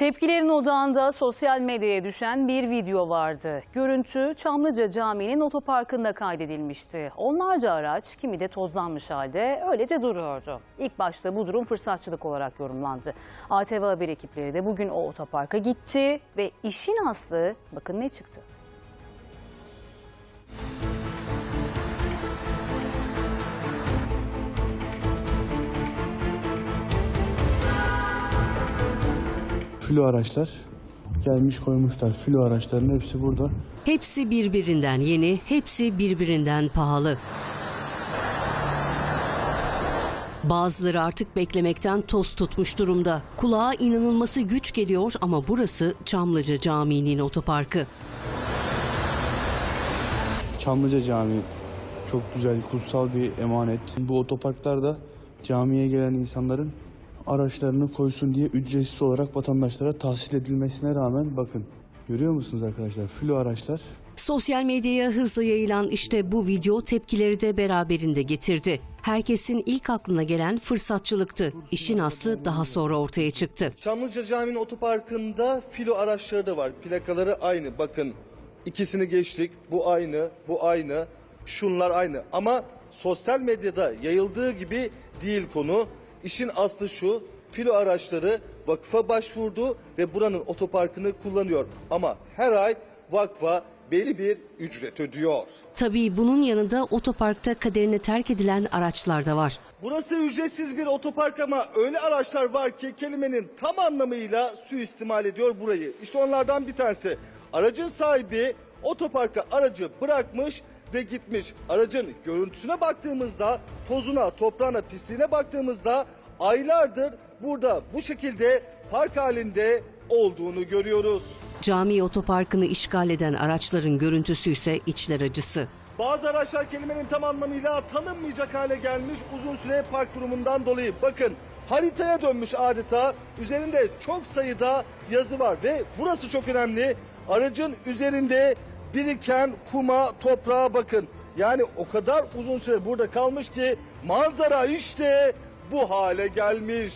Tepkilerin odağında sosyal medyaya düşen bir video vardı. Görüntü Çamlıca Camii'nin otoparkında kaydedilmişti. Onlarca araç kimi de tozlanmış halde öylece duruyordu. İlk başta bu durum fırsatçılık olarak yorumlandı. ATV Haber ekipleri de bugün o otoparka gitti ve işin aslı bakın ne çıktı. Filo araçlar gelmiş koymuşlar. Filo araçların hepsi burada. Hepsi birbirinden yeni, hepsi birbirinden pahalı. Bazıları artık beklemekten toz tutmuş durumda. Kulağa inanılması güç geliyor ama burası Çamlıca Camii'nin otoparkı. Çamlıca Camii çok güzel, kutsal bir emanet. Bu otoparklarda camiye gelen insanların araçlarını koysun diye ücretsiz olarak vatandaşlara tahsil edilmesine rağmen bakın görüyor musunuz arkadaşlar filo araçlar Sosyal medyaya hızla yayılan işte bu video tepkileri de beraberinde getirdi. Herkesin ilk aklına gelen fırsatçılıktı. İşin aslı daha sonra ortaya çıktı. Çamlıca Camii'nin otoparkında filo araçları da var. Plakaları aynı. Bakın ikisini geçtik. Bu aynı, bu aynı. Şunlar aynı. Ama sosyal medyada yayıldığı gibi değil konu. İşin aslı şu. Filo araçları vakıfa başvurdu ve buranın otoparkını kullanıyor. Ama her ay vakfa belli bir ücret ödüyor. Tabii bunun yanında otoparkta kaderine terk edilen araçlar da var. Burası ücretsiz bir otopark ama öyle araçlar var ki kelimenin tam anlamıyla suistimal ediyor burayı. İşte onlardan bir tanesi. Aracın sahibi otoparka aracı bırakmış ve gitmiş. Aracın görüntüsüne baktığımızda, tozuna, toprağına, pisliğine baktığımızda aylardır burada bu şekilde park halinde olduğunu görüyoruz. Cami otoparkını işgal eden araçların görüntüsü ise içler acısı. Bazı araçlar kelimenin tam anlamıyla tanınmayacak hale gelmiş uzun süre park durumundan dolayı. Bakın haritaya dönmüş adeta. Üzerinde çok sayıda yazı var ve burası çok önemli. Aracın üzerinde biriken kuma, toprağa bakın. Yani o kadar uzun süre burada kalmış ki manzara işte bu hale gelmiş.